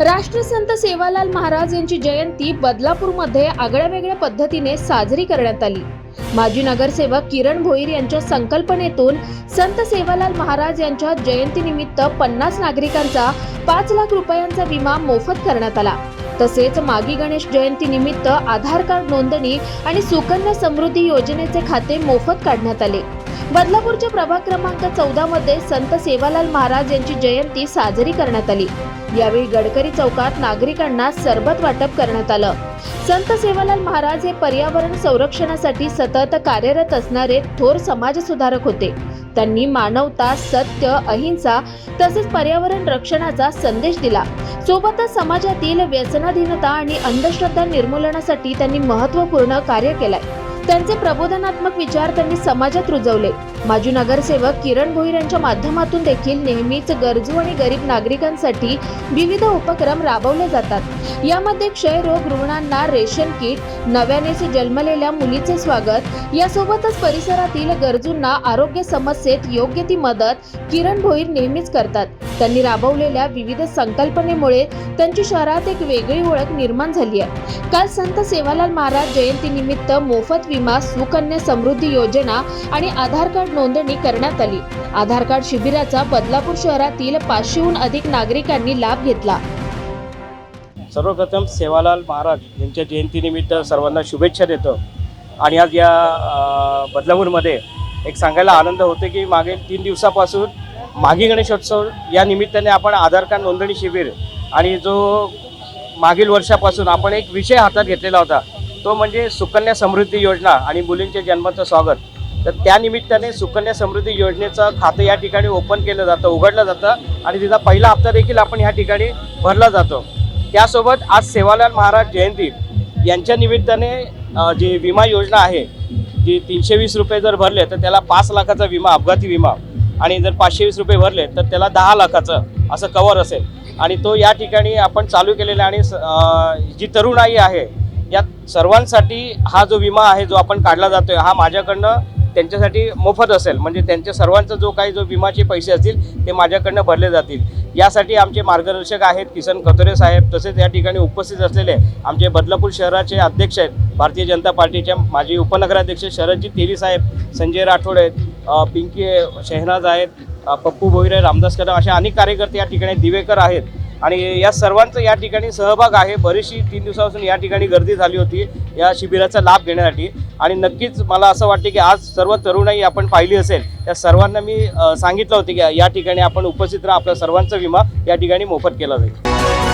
राष्ट्रसंत सेवालाल महाराज यांची जयंती बदलापूरमध्ये आगळ्यावेगळ्या पद्धतीने साजरी करण्यात आली. माजी नगरसेवक किरण भोईर यांच्या संकल्पनेतून संत सेवालाल महाराज यांच्या जयंतीनिमित्त पन्नास नागरिकांचा पाच लाख रुपयांचा विमा मोफत करण्यात आला. तसेच मागी गणेश जयंती निमित्त आधार कार्ड नोंदणी आणि सुकन्या समृद्धी योजनेचे खाते मोफत काढण्यात आले. बदलापूरच्या प्रभाग क्रमांक चौदा मध्ये संत सेवालाल महाराज यांची जयंती साजरी करण्यात आली. यावेळी गडकरी चौकात नागरिकांना सरबत वाटप करण्यात आलं. संत सेवालाल महाराज हे पर्यावरण संरक्षणासाठी सतत कार्यरत असणारे थोर समाजसुधारक होते. त्यांनी मानवता सत्य अहिंसा तसेच पर्यावरण रक्षणाचा संदेश दिला. सोबतच समाजातील व्यसनाधीनता आणि अंधश्रद्धा निर्मूलनासाठी त्यांनी महत्त्वपूर्ण कार्य केलंय. त्यांचे प्रबोधनात्मक विचार त्यांनी समाजात रुजवले. माजी नगरसेवक किरण भोईर यांच्या माध्यमातून देखील नेहमीच गरजू आणि गरीब नागरिकांसाठी विविध उपक्रम राबवले जातात. यामध्ये क्षयरोग रुग्णांना रेशन किट नव्यानेच जन्मलेल्या मुलीचे स्वागत यासोबतच परिसरातील गरजूंना आरोग्य समस्येत योग्य ती मदत किरण भोईर नेहमीच करतात. त्यांनी राबवलेल्या विविध संकल्पनेमुळे त्यांची शहरात एक वेगळी ओळख निर्माण झाली आहे. काल संत सेवालाल महाराज जयंतीनिमित्त मोफत विमा सुकन्या समृद्धी योजना आणि आधार कार्ड नोंदणी करण्यात आली. आधार कार्ड शिबिराचा बदलापूर शहरातील पाचशेहून अधिक नागरिकांनी लाभ घेतला. सर्वप्रथम सेवालाल महाराज यांच्या जयंतीनिमित्त सर्वांना शुभेच्छा देतो. आणि आज या बदलापूरमध्ये एक सांगायला आनंद होतो की मागील तीन दिवसापासून मागी गणेशोत्सव या निमित्ताने आपण आधार कार्ड नोंदणी शिबिर आणि जो मागील वर्षापासून आपण एक विषय हातात घेतलेला होता तो म्हणजे सुकन्या समृद्धी योजना आणि मुलींच्या जन्माचं स्वागत. तर त्या निमित्ताने सुकन्या समृद्धी योजनेचं खातं या ठिकाणी ओपन केलं जातं उघडलं जातं आणि तिचा पहिला हप्ता देखील आपण ह्या ठिकाणी भरला जातो. त्यासोबत आज सेवालाल महाराज जयंती यांच्या निमित्ताने जी विमा योजना आहे जी तीनशे वीस रुपये जर भरले तर त्याला पाच लाखाचा विमा अपघाती विमा आणि जर पाचशे वीस रुपये भरले तर त्याला दहा लाखाचं असं कवर असेल. आणि तो या ठिकाणी आपण चालू केलेला आणि स- जी तरुणाई आहे या सर्वांसाठी हा जो विमा आहे जो आपण काढला जातोय हा माझ्याकडनं त्यांच्यासाठी मोफत असेल. म्हणजे त्यांच्या सर्वांचा जो काही जो विमाचे पैसे असतील ते माझ्याकडनं भरले जातील. यासाठी आमचे मार्गदर्शक आहेत किसन खतोरे साहेब तसेच या ठिकाणी उपस्थित असलेले आमचे बदलापूर शहराचे अध्यक्ष आहेत भारतीय जनता पार्टीच्या माजी उपनगराध्यक्ष शरदजी तेली साहेब संजय राठोड आहेत पिंकी शहनाज आहेत पप्पू भोईरे रामदास कदम असे अनेक कार्यकर्ते या ठिकाणी दिवेकर आहेत. आणि या सर्वांचा या ठिकाणी सहभाग आहे. बरीचशी तीन दिवसापासून या ठिकाणी गर्दी झाली होती या शिबिराचा लाभ घेण्यासाठी. आणि नक्कीच मला असं वाटते की आज सर्व तरुणाई आपण पाहिली असेल त्या सर्वांना मी सांगितलं होतं की या ठिकाणी आपण उपस्थित राहा. आपल्या सर्वांचा विमा या ठिकाणी मोफत केला जाईल.